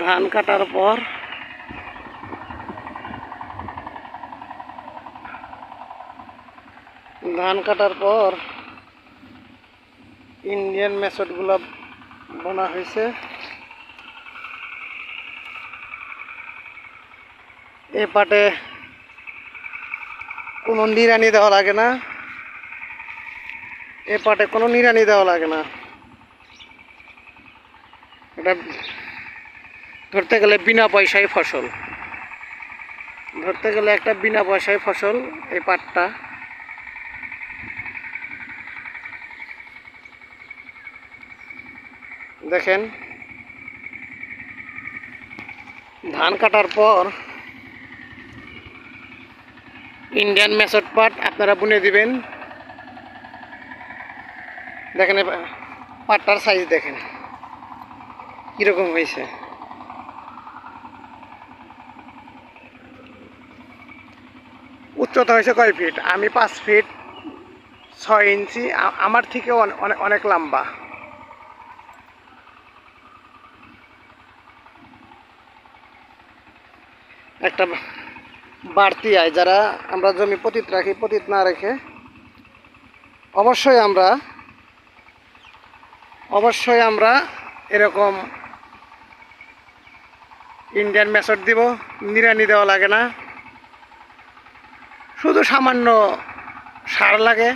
ধান কাটার পর ধান কাটার পর ইন্ডিয়ান মেথডগুলো বোনা হয়েছে। এ পাটে কোনো নিরানি দেওয়া লাগে না। এ পাটে কোনো নিড়ানি দেওয়া লাগে না। এটা ধরতে গেলে বিনা পয়সায় ফসল। ধরতে গেলে একটা বিনা পয়সায় ফসল, এই পাটটা। দেখেন, ধান কাটার পর ইন্ডিয়ান মেসড পাট আপনারা বুনে দিবেন। দেখেন পাটটার সাইজ দেখেন, কীরকম হয়েছে। উচ্চতা হয়েছে কয় ফিট আমি পাঁচ ফিট ছয় ইঞ্চি আমার অনে- অনেক অনেক লম্বা। একটা বাড়তি আয়, যারা আমরা জমি পতিত রাখি, পতিত না রেখে অবশ্যই আমরা অবশ্যই আমরা এরকম ইন্ডিয়ান মেথড দিব নিরানি দেওয়া লাগে না। শুধু সামান্য সার লাগে,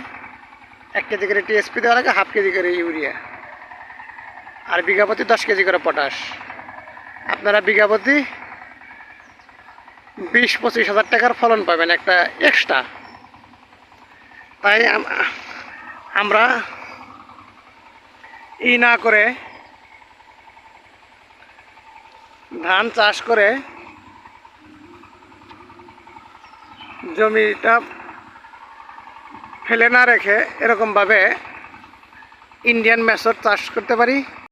এক কেজি করে টিএসপি দেওয়া লাগে, হাফ কেজি করে ইউরিয়া। আর বিঘা প্রতি দশ কেজি করে পটাশ। আপনারা বিঘা প্রতি বিশ পঁচিশ হাজার টাকার ফলন পাবেন একটা এক্সট্রা তাই আমরা ই না করে ধান চাষ করে জমিটা ফেলে না রেখে এরকমভাবে ইন্ডিয়ান মেথড চাষ করতে পারি।